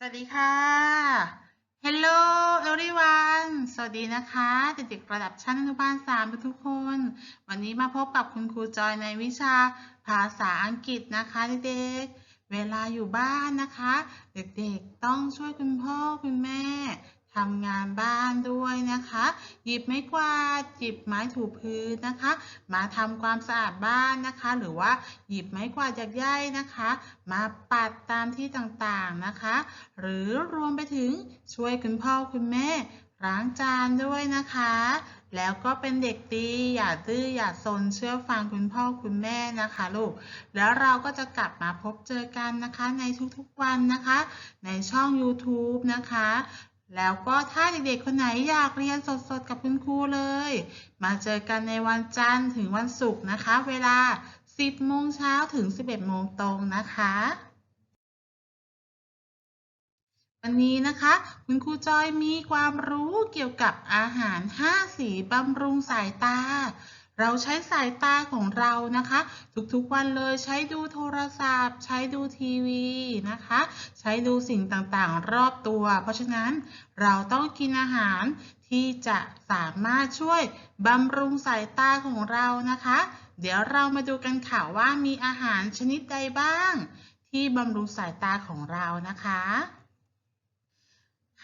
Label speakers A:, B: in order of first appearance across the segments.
A: สวัสดีค่ะ Hello everyone สวัสดีนะคะ เด็กๆระดับชั้นอนุบาล3ทุกคน วันนี้มาพบกับคุณครูจอยในวิชาภาษาอังกฤษนะคะเด็กๆ เวลาอยู่บ้านนะคะ เด็กๆต้องช่วยคุณพ่อคุณแม่ ทำงานบ้านด้วยนะคะ หยิบไม้กวาดหยิบไม้ถูพื้นนะคะ มาทำความสะอาดบ้านนะคะ หรือว่าหยิบไม้กวาดจากใยนะคะ มาปัดตามที่ต่างๆนะคะ หรือรวมไปถึงช่วยคุณพ่อคุณแม่ล้างจานด้วยนะคะ แล้วก็เป็นเด็กดีอย่าดื้ออย่าซนเชื่อฟังคุณพ่อคุณแม่นะคะลูก แล้วเราก็จะกลับมาพบเจอกันนะคะในทุกๆวันนะคะ ในช่อง YouTube นะคะ แล้วก็ถ้าเด็กๆคนไหนอยากเรียนสดๆกับคุณครูเลย มาเจอกันในวันจันทร์ถึงวันศุกร์นะคะ เวลา 10โมงเช้าถึง 11โมงตรงนะคะ วันนี้นะคะ คุณครูจอยมีความรู้เกี่ยวกับอาหาร 5 สีบำรุงสายตา เราใช้สายตาของเรานะคะ ทุกๆวันเลยใช้ดูโทรศัพท์ ใช้ดูทีวีนะคะ ใช้ดูสิ่งต่างๆ รอบตัว เพราะฉะนั้นเราต้องกินอาหารที่จะสามารถช่วยบำรุงสายตาของเรานะคะ เดี๋ยวเรามาดูกันค่ะว่ามีอาหารชนิดใดบ้าง ที่บำรุงสายตาของเรานะคะ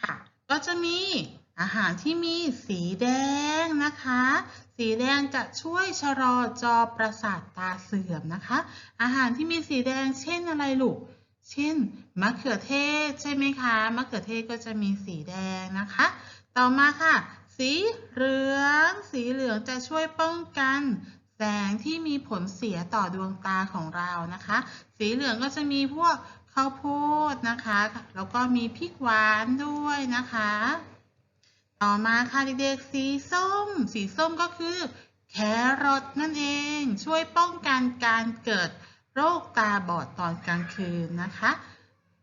A: ค่ะ ก็จะมี อาหารที่มีสีแดงนะคะ สีแดงจะช่วยชะลอจอประสาทตาเสื่อมนะคะ อาหารที่มีสีแดงเช่นอะไรลูก เช่นมะเขือเทศใช่ไหมคะ มะเขือเทศก็จะมีสีแดงนะคะ ต่อมาค่ะ สีเหลือง สีเหลืองจะช่วยป้องกันแสงที่มีผลเสียต่อดวงตาของเรานะคะ สีเหลืองก็จะมีพวกข้าวโพดนะคะ แล้วก็มีพริกหวานด้วยนะคะ ต่อมาค่ะเด็กๆสีส้ม สีส้มก็คือแครอทนั่นเอง ช่วยป้องกันการเกิดโรคตาบอดตอนกลางคืนนะคะ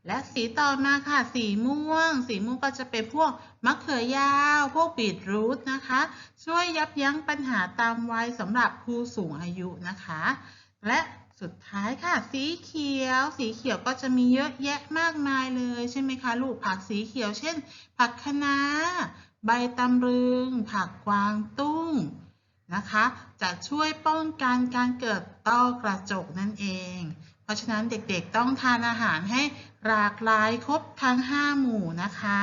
A: และสีต่อมาค่ะ สีม่วง สีม่วงก็จะเป็นพวกมะเขือยาว พวกบีทรูทนะคะ ช่วยยับยั้งปัญหาตามวัยสำหรับผู้สูงอายุนะคะ และสุดท้ายค่ะ สีเขียว สีเขียวก็จะมีเยอะแยะมากมายเลยใช่ไหมคะ ลูกผักสีเขียว เช่น ผักคะน้า ใบตำลึง ผักกวางตุ้งนะคะ จะช่วยป้องกันการเกิดต้อกระจกนั่นเอง เพราะฉะนั้นเด็กๆต้องทานอาหารให้หลากหลายครบทั้ง 5 หมู่นะคะ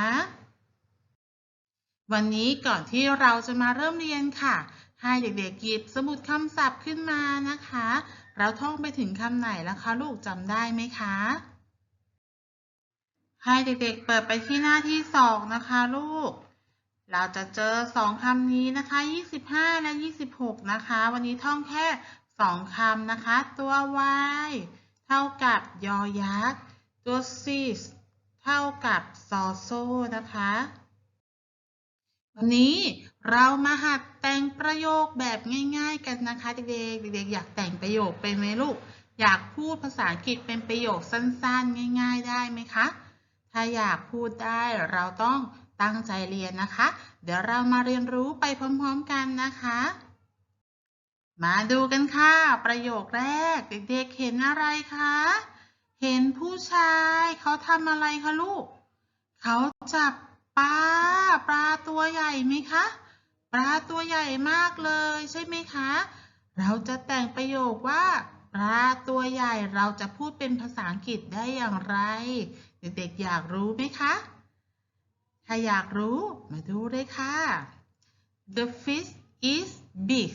A: วันนี้ก่อนที่เราจะมาเริ่มเรียนค่ะ ให้เด็กๆหยิบสมุดคำศัพท์ขึ้นมานะคะ เราท่องไปถึงคำไหนแล้วคะลูกจำได้ไหมคะ ให้เด็กๆเปิดไปที่หน้าที่สองนะคะลูก เราจะเจอสองคำนี้นะคะ25 และ 26 นะคะ วันนี้ท่องแค่สองคำนะคะ ตัว y เท่ากับยอยักษ์ ตัว sis เท่ากับซอโซนะคะ วันนี้เรามาหัดแต่งประโยคแบบง่าย ๆ กันนะคะเด็กๆ เด็กๆ อยากแต่งประโยคเป็นไหมลูก อยากพูดภาษาอังกฤษเป็นประโยคสั้นๆ ง่าย ๆ ได้ไหมคะ ถ้าอยากพูดได้เราต้อง ตั้งใจเรียนนะคะ เดี๋ยวเรามาเรียนรู้ไปพร้อมๆกันนะคะ มาดูกันค่ะ ประโยคแรก เด็กๆเห็นอะไรคะ เห็นผู้ชายเขาทำอะไรคะลูก เขาจับปลาปลาตัวใหญ่ไหมคะ ปลาตัวใหญ่มากเลยใช่ไหมคะ เราจะแต่งประโยคว่าปลาตัวใหญ่เราจะพูดเป็นภาษาอังกฤษได้อย่างไร เด็กๆอยากรู้ไหมคะ ถ้าอยากรู้มาดูเลยค่ะ The fish is big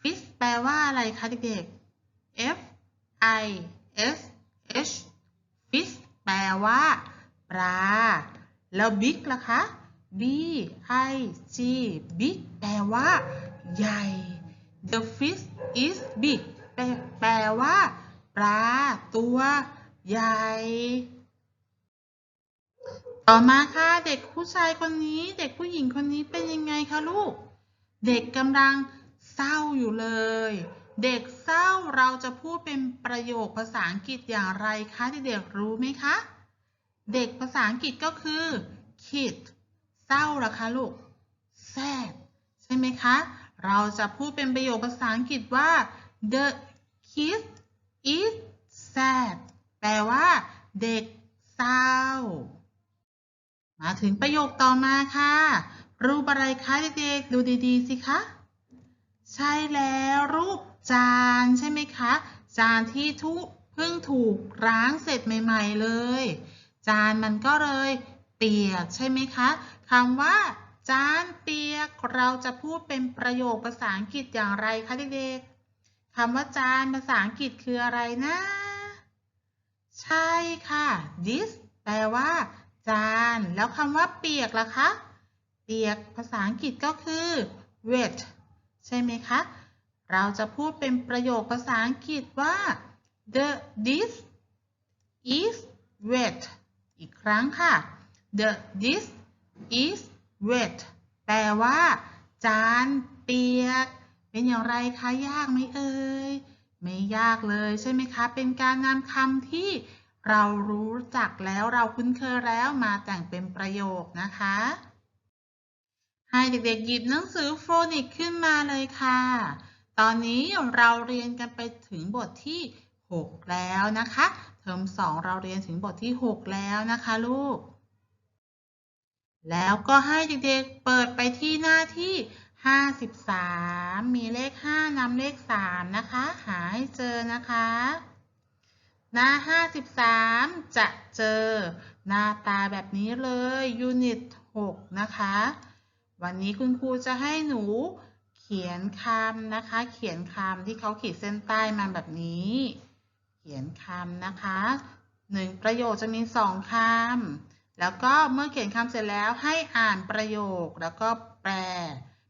A: fish แปลว่าอะไรคะเด็กๆ F I S H fish แปลว่า ปลา แล้ว big ล่ะคะ B I G big แปลว่า ใหญ่ The fish is big แปลแปลว่า ปลา ตัว ใหญ่ ต่อมาค่ะเด็กผู้ชายคนนี้ เด็กผู้หญิงคนนี้เป็นยังไงคะลูก เด็กกำลังเศร้าอยู่เลย เด็กเศร้าเราจะพูดเป็นประโยคภาษาอังกฤษอย่างไรคะเด็กๆรู้ไหมคะ เด็กภาษาอังกฤษก็คือ kid เศร้าเหรอคะลูก sad ใช่ไหมคะ เราจะพูดเป็นประโยคภาษาอังกฤษว่า the kid is sad แปลว่า เด็กเศร้า มาถึงประโยคต่อมาค่ะ รูปอะไรคะเด็กๆดูดีๆสิคะใช่แล้วรูปจานใช่ไหมคะ จานที่ทุเพิ่งถูกล้างเสร็จใหม่ ๆเลย จานมันก็เลยเปียกใช่ไหมคะคำว่า จานเปียกเราจะพูดเป็นประโยคภาษาอังกฤษอย่างไรคะเด็กๆคำว่าจานภาษาอังกฤษคืออะไรนะ ใช่ค่ะ this แปลว่า จาน แล้วคำว่าเปียกล่ะคะ เปียกภาษาอังกฤษก็คือ wet ใช่ไหมคะ เราจะพูดเป็นประโยคภาษาอังกฤษว่า the dish is wet อีกครั้งค่ะ the dish is wet แปลว่า จานเปียก เป็นอย่างไรคะ ยากไหมเอ่ย ไม่ยากเลยใช่ไหมคะ เป็นการนำคำที่ เรารู้จักแล้วเราคุ้นเคยแล้วมาแต่งเป็นประโยคนะคะ ให้เด็กๆหยิบหนังสือโฟนิกขึ้นมาเลยค่ะ ตอนนี้เราเรียนกันไปถึงบทที่ 6 แล้วนะคะ เทอม2 เราเรียนถึงบทที่ 6 แล้วนะคะลูก แล้วก็ให้เด็กๆเปิดไปที่หน้าที่ 53 มีเลข 5นำเลข 3 นะคะ หาให้เจอนะคะ หน้า 53 จะเจอหน้าตาแบบนี้เลยยูนิต 6 นะคะ วันนี้คุณครูจะให้หนูเขียนคำนะคะ เขียนคำที่เขาขีดเส้นใต้มาแบบนี้ เขียนคำนะคะหนึ่งประโยคจะมีสองคำ แล้วก็เมื่อเขียนคำเสร็จแล้วให้อ่านประโยคแล้วก็แปล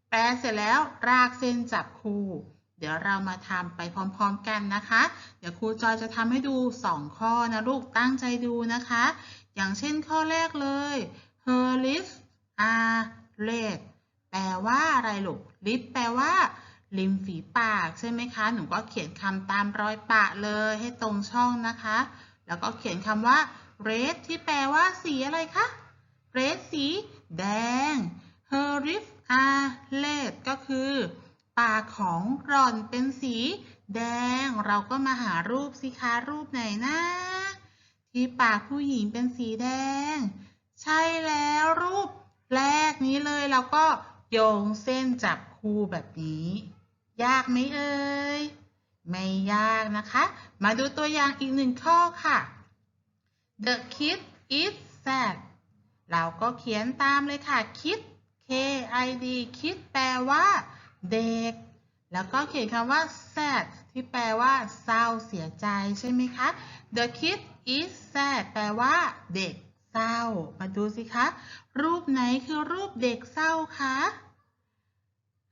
A: แปลเสร็จแล้วรากเส้นจับคู่ เดี๋ยวเรามาทำไปพร้อมๆกันนะคะ เดี๋ยวครูจอยจะทำให้ดู 2 ข้อนะลูกตั้งใจดูนะคะ อย่างเช่นข้อแรกเลย her lips are red แปลว่าอะไรลูก lip แปลว่าริมฝีปากใช่ไหมคะ หนูก็เขียนคำตามรอยปะเลยให้ตรงช่องนะคะ แล้วก็เขียนคำว่า red ที่แปลว่าสีอะไรคะ red สีแดง her lips are red ก็คือ ปากของหล่อนเป็นสีแดง เราก็มาหารูปสิคะรูปไหนนะ ที่ปากผู้หญิงเป็นสีแดง ใช่แล้วรูปแรกนี้เลยเราก็โยงเส้นจับคู่แบบนี้ ยากไหมเอ่ยไม่ยากนะคะ มาดูตัวอย่างอีกหนึ่งข้อค่ะ The kid is sad เราก็เขียนตามเลยค่ะ kid K I D kid แปลว่า เด็ก แล้วก็เขียนคำว่า sad ที่แปลว่าเศร้าเสียใจใช่ไหมคะ The kid is sad แปลว่าเด็กเศร้า มาดูสิคะ รูปไหนคือรูปเด็กเศร้าคะ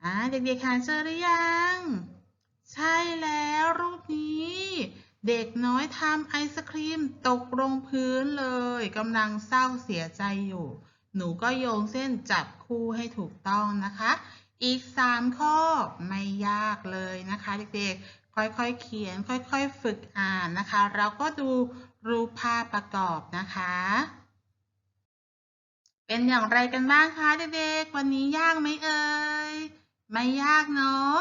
A: อ่าเด็กๆหาเจอหรือยัง ใช่แล้วรูปนี้ เด็กน้อยทำไอศครีมตกลงพื้นเลยกำลังเศร้าเสียใจอยู่ หนูก็โยงเส้นจับคู่ให้ถูกต้องนะคะ อีก 3 ข้อไม่ยากเลยนะคะเด็กๆ ค่อยๆ เขียน ค่อยๆ ฝึกอ่านนะคะ เราก็ดูรูปภาพประกอบนะคะ เป็นอย่างไรกันบ้างคะเด็กๆ วันนี้ยากไหมเอ่ย ไม่ยากเนาะ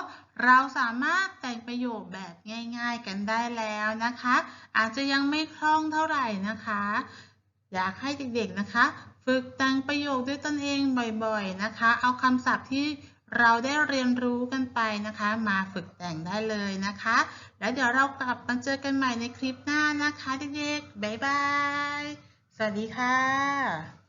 A: เราสามารถแต่งประโยคแบบง่าย ๆ กันได้แล้วนะคะ อาจจะยังไม่คล่องเท่าไหร่นะคะ อยากให้เด็กๆ นะคะ ฝึกแต่งประโยคด้วยตนเองบ่อยๆ นะคะ เอาคำศัพท์ที่ เราได้เรียนรู้กันไปนะคะ มาฝึกแต่งได้เลยนะคะ แล้วเดี๋ยวเรากลับมาเจอกันใหม่ในคลิปหน้านะคะเด็กๆบ๊ายบาย สวัสดีค่ะ